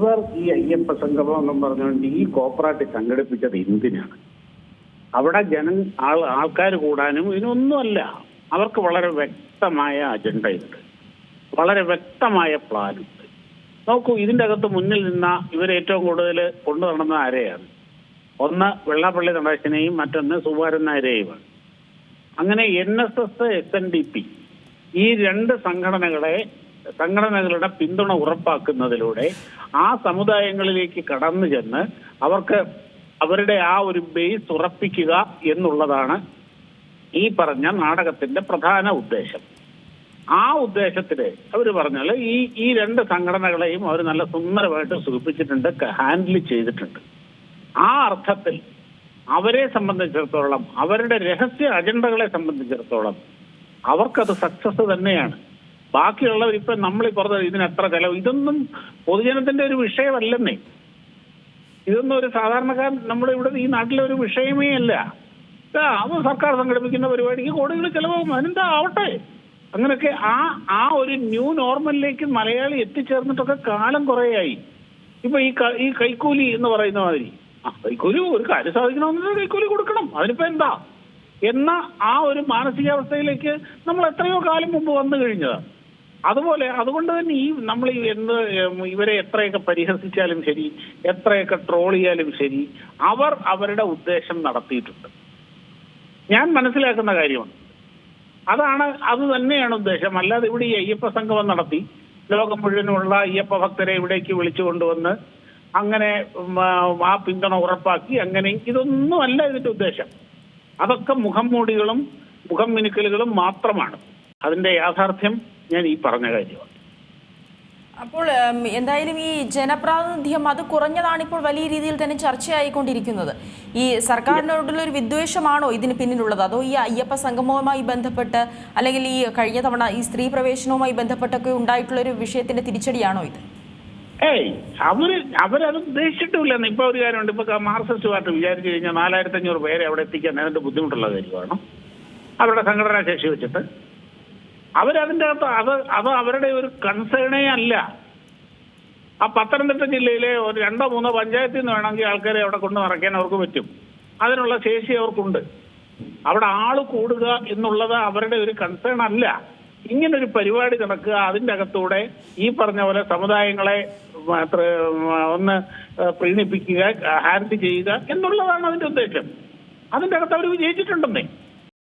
ഇവർ ഈ അയ്യപ്പ സംഗമം എന്നും പറഞ്ഞുകൊണ്ട് ഈ കോപ്പറേറ്റ് സംഘടിപ്പിച്ചത് എന്തിനാണ്? അവിടെ ജന ആൾ ആൾക്കാർ കൂടാനും ഇതിനൊന്നുമല്ല. അവർക്ക് വളരെ വ്യക്തമായ അജണ്ടയുണ്ട്. വളരെ വ്യക്തമായ പ്ലാനുണ്ട്. നോക്കൂ ഇതിന്റെ അകത്ത് മുന്നിൽ നിന്ന ഇവരേറ്റവും കൂടുതൽ കൊണ്ടു നടന്ന ആരെയാണ്? ഒന്ന് വെള്ളാപ്പള്ളി നടേശനെയും മറ്റൊന്ന് സുകുമാരൻ നായരെയുമാണ്. അങ്ങനെ N S S S N D P ഈ രണ്ട് സംഘടനകളെ സംഘടനകളുടെ പിന്തുണ ഉറപ്പാക്കുന്നതിലൂടെ ആ സമുദായങ്ങളിലേക്ക് കടന്നു ചെന്ന് അവർക്ക് അവരുടെ ആ ഒരു ബേസ് ഉറപ്പിക്കുക എന്നുള്ളതാണ് ഈ പറഞ്ഞ നാടകത്തിന്റെ പ്രധാന ഉദ്ദേശം. ആ ഉദ്ദേശത്തിൽ അവർ പറഞ്ഞാൽ ഈ ഈ രണ്ട് സംഘടനകളെയും അവർ നല്ല സുന്ദരമായിട്ട് സൂചിപ്പിച്ചിട്ടുണ്ട് ഹാൻഡിൽ ചെയ്തിട്ടുണ്ട്. ആ അർത്ഥത്തിൽ അവരെ സംബന്ധിച്ചിടത്തോളം അവരുടെ രഹസ്യ അജണ്ടകളെ സംബന്ധിച്ചിടത്തോളം അവർക്കത് സക്സസ് തന്നെയാണ്. ബാക്കിയുള്ളവർ ഇപ്പൊ നമ്മൾ പറഞ്ഞത് ഇതിന് എത്ര ചെലവ്? ഇതൊന്നും പൊതുജനത്തിന്റെ ഒരു വിഷയമല്ലെന്നേ. ഇതൊന്നും ഒരു സാധാരണക്കാരൻ നമ്മുടെ ഇവിടെ ഈ നാട്ടിലെ ഒരു വിഷയമേ അല്ല. അത് സർക്കാർ സംഘടിപ്പിക്കുന്ന പരിപാടിക്ക് കോടികൾ ചെലവാകും. അതിനെന്താ ആവട്ടെ? അങ്ങനെയൊക്കെ ആ ആ ഒരു ന്യൂ നോർമലിലേക്ക് മലയാളി എത്തിച്ചേർന്നിട്ടൊക്കെ കാലം കുറേയായി. ഇപ്പൊ ഈ ഈ കൈക്കൂലി എന്ന് പറയുന്ന മാതിരി. ആ കൈക്കൂലി ഒരു കാര്യം സാധിക്കണമെന്ന് കൈക്കൂലി കൊടുക്കണം. അതിനിപ്പോ എന്താ? എന്ന ആ ഒരു മാനസികാവസ്ഥയിലേക്ക് നമ്മൾ എത്രയോ കാലം മുമ്പ് വന്നു കഴിഞ്ഞതാണ് അതുപോലെ അതുകൊണ്ട് തന്നെ ഈ നമ്മൾ എന്ത് ഇവരെ എത്രയൊക്കെ പരിഹസിച്ചാലും ശരി എത്രയൊക്കെ ട്രോൾ ചെയ്യാലും ശരി അവർ അവരുടെ ഉദ്ദേശം നടത്തിയിട്ടുണ്ട്. ഞാൻ മനസ്സിലാക്കുന്ന കാര്യമാണ്. അതാണ് അത് തന്നെയാണ് ഉദ്ദേശം. അല്ലാതെ ഇവിടെ ഈ അയ്യപ്പ സംഗമം നടത്തി ലോകം മുഴുവനുള്ള അയ്യപ്പ ഭക്തരെ ഇവിടേക്ക് വിളിച്ചു കൊണ്ടുവന്ന് അങ്ങനെ ആ പിന്തുണ ഉറപ്പാക്കി അങ്ങനെ ഇതൊന്നും അല്ല ഇതിന്റെ ഉദ്ദേശം. അതൊക്കെ മുഖം മൂടികളും മുഖം മിനുക്കലുകളും മാത്രമാണ്. അതിന്റെ യാഥാർത്ഥ്യം ഞാൻ ഈ പറഞ്ഞ കാര്യമാണ്. അപ്പോൾ എന്തായാലും ഈ ജനപ്രാതിനിധ്യം അത് കുറഞ്ഞതാണ് ഇപ്പോൾ വലിയ രീതിയിൽ തന്നെ ചർച്ചയായിക്കൊണ്ടിരിക്കുന്നത്. ഈ സർക്കാരിനോടുള്ള ഒരു വിദ്വേഷമാണോ ഇതിന് പിന്നിലുള്ളത്? അതോ ഈ അയ്യപ്പ സംഗമവുമായി ബന്ധപ്പെട്ട് അല്ലെങ്കിൽ ഈ കഴിഞ്ഞ തവണ ഈ സ്ത്രീ പ്രവേശനവുമായി ബന്ധപ്പെട്ടൊക്കെ ഉണ്ടായിട്ടുള്ള ഒരു വിഷയത്തിന്റെ തിരിച്ചടിയാണോ ഇത്? ഏയ് അവർ അവരത് ഉദ്ദേശിച്ചിട്ടില്ല ഇപ്പൊ ഒരു കാര്യമുണ്ട്. ഇപ്പൊ മാർക്സിസ്റ്റ് പാർട്ടി വിചാരിച്ചു കഴിഞ്ഞാൽ നാലായിരത്തി അഞ്ഞൂറ് പേരെ അവിടെ എത്തിക്കാൻ അതിന്റെ ബുദ്ധിമുട്ടുള്ള കാര്യമാണ്. അവരുടെ സംഘടനാ ശേഷി വെച്ചിട്ട് അവരതിന്റെ അകത്ത് അത് അത് അവരുടെ ഒരു കൺസേണേ അല്ല. ആ പത്തനംതിട്ട ജില്ലയിലെ ഒരു രണ്ടോ മൂന്നോ പഞ്ചായത്തിൽ നിന്ന് വേണമെങ്കിൽ ആൾക്കാരെ അവിടെ കൊണ്ട് നിറയ്ക്കാൻ അവർക്ക് പറ്റും. അതിനുള്ള ശേഷി അവർക്കുണ്ട്. അവിടെ ആൾ കൂടുക എന്നുള്ളത് അവരുടെ ഒരു കൺസേൺ അല്ല. ഇങ്ങനൊരു പരിപാടി നടക്കുക അതിന്റെ അകത്തൂടെ ഈ പറഞ്ഞ പോലെ സമുദായങ്ങളെ ഒന്ന് പ്രീണിപ്പിക്കുക ഹാൻഡ് ചെയ്യുക എന്നുള്ളതാണ് അതിന്റെ ഉദ്ദേശം. അതിന്റെ അകത്ത് അവർ വിജയിച്ചിട്ടുണ്ടെന്നേ.